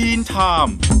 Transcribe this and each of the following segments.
ทีนไทม์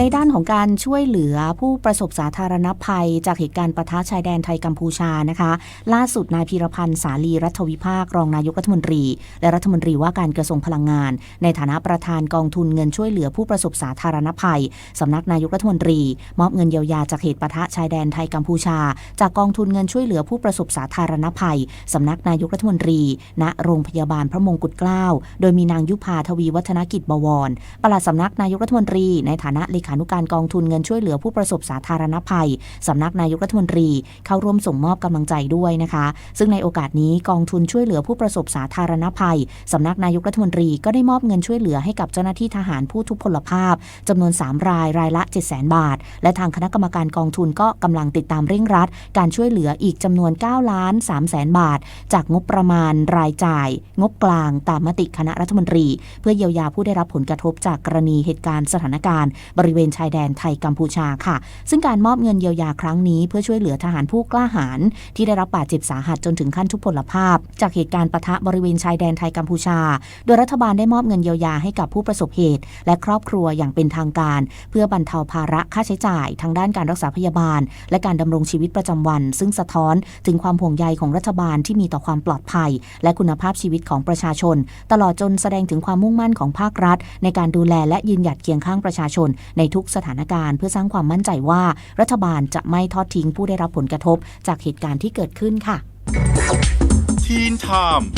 ในด้านของการช่วยเหลือผู้ประสบสาธารณภัย จากเหตุการณ์ปะทะชายแดนไทยกัมพูชานะคะ ล่าสุดนายพีรพันธ์สาลีรัฐวิภาครองนายกรัฐมนตรี และรัฐมนตรีว่าการกระทรวงพลังงาน ในฐานะประธานกองทุนเงินช่วยเหลือผู้ประสบสาธารณภัยสำนักนายกรัฐมนตรี มอบเงินเยียวยาจากเหตุปะทะชายแดนไทยกัมพูชา จากกองทุนเงินช่วยเหลือผู้ประสบสาธารณภัยสำนักนายกรัฐมนตรี ณโรงพยาบาลพระมงกุฎเกล้าโดยมีนางยุพาทวีวัฒนกิจบวรปลัดสำนักนายกรัฐมนตรีในฐานะเลขานุการกองทุนเงินช่วยเหลือผู้ประสบสาธารณภัยสำนักนายกรัฐมนตรีเข้าร่วมส่งมอบกำลังใจด้วยนะคะ ซึ่งในโอกาสนี้กองทุนช่วยเหลือผู้ประสบสาธารณภัยสำนักนายกรัฐมนตรีก็ได้มอบเงินช่วยเหลือให้กับเจ้าหน้าที่ทหารผู้ทุพพลภาพจำนวน 3 รายรายละ 7 0 0 0 0บาท และทางคณะกรรมการกองทุนก็กำลังติดตามเร่งรัด การช่วยเหลืออีกจำนวน9ล้าน3แสนบาท จากงบประมาณรายจ่าย งบกลางตามมติคณะรัฐมนตรี เพื่อเยียวยาผู้ได้รับผลกระทบจากกรณีเหตุการณ์สถานการณ์บริเวณชายแดนไทยกัมพูชาค่ะ ซึ่งการมอบเงินเยียวยาครั้งนี้เพื่อช่วยเหลือทหารผู้กล้าหาญที่ได้รับบาดเจ็บสาหัสจนถึงขั้นทุพพลภาพ จากเหตุการณ์ปะทะบริเวณชายแดนไทยกัมพูชา โดยรัฐบาลได้มอบเงินเยียวยาให้กับผู้ประสบเหตุ และครอบครัวอย่างเป็นทางการ เพื่อบรรเทาภาระค่าใช้จ่าย ทางด้านการรักษาพยาบาล และการดำรงชีวิตประจำวัน ซึ่งสะท้อนถึงความห่วงใยของรัฐบาลที่มีต่อความปลอดภัย และคุณภาพชีวิตของประชาชน ตลอดจนแสดงถึงความมุ่งมั่นของภาครัฐ ในการดูแลและยืนหยัดเคียงข้างประชาชน ในทุกสถานการณ์เพื่อสร้างความมั่นใจว่า รัฐบาลจะไม่ทอดทิ้งผู้ได้รับผลกระทบจากเหตุการณ์ที่เกิดขึ้นค่ะทีนไทม์